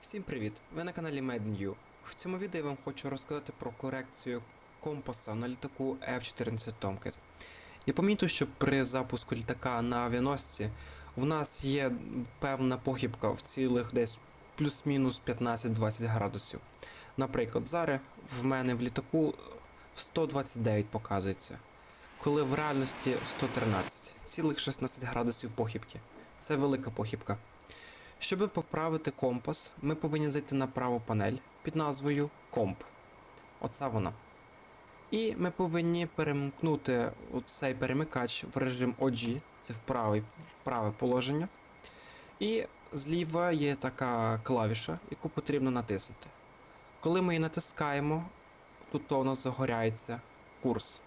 Всім привіт! Ви на каналі MedNew. В цьому відео я вам хочу розказати про корекцію компаса на літаку F-14 Tomcat. Я помітив, що при запуску літака на авіаносці в нас є певна похибка в цілих десь плюс-мінус 15-20 градусів. Наприклад, зараз в мене в літаку 129 показується, коли в реальності 113, цілих 16 градусів похибки. Це велика похибка. Щоб поправити компас, ми повинні зайти на праву панель під назвою Комп. Оце вона. І ми повинні перемкнути цей перемикач в режим OG, це в правий, праве положення. І зліва є така клавіша, яку потрібно натиснути. Коли ми її натискаємо, тут то у нас загоряється курс.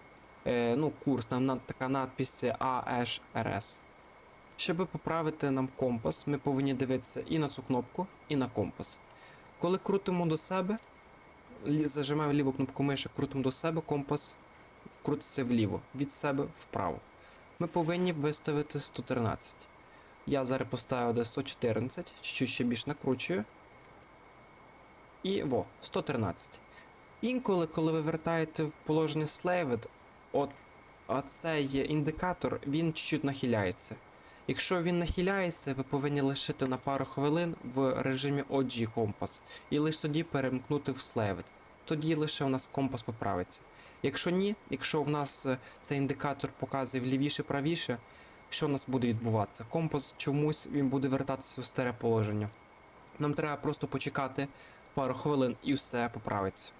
Е, ну, курс, там така надпись AHRS. Щоб поправити нам компас, ми повинні дивитися і на цю кнопку, і на компас. Коли крутимо до себе, зажимаємо ліву кнопку миші, крутимо до себе, компас крутиться вліво, від себе вправо. Ми повинні виставити 113. Я зараз поставив де 114, чуть ще більш накручую. І во, 113. Інколи, коли ви вертаєте в положення Slaved, от оцей індикатор, він чуть-чуть нахиляється. Якщо він нахиляється, ви повинні лишити на пару хвилин в режимі OG компас і лише тоді перемкнути в Slaved. Тоді лише у нас компас поправиться. Якщо ні, якщо в нас е, цей індикатор показує лівіше-правіше, що в нас буде відбуватися? Компас чомусь він буде вертатися в старе положення. Нам треба просто почекати пару хвилин і все поправиться.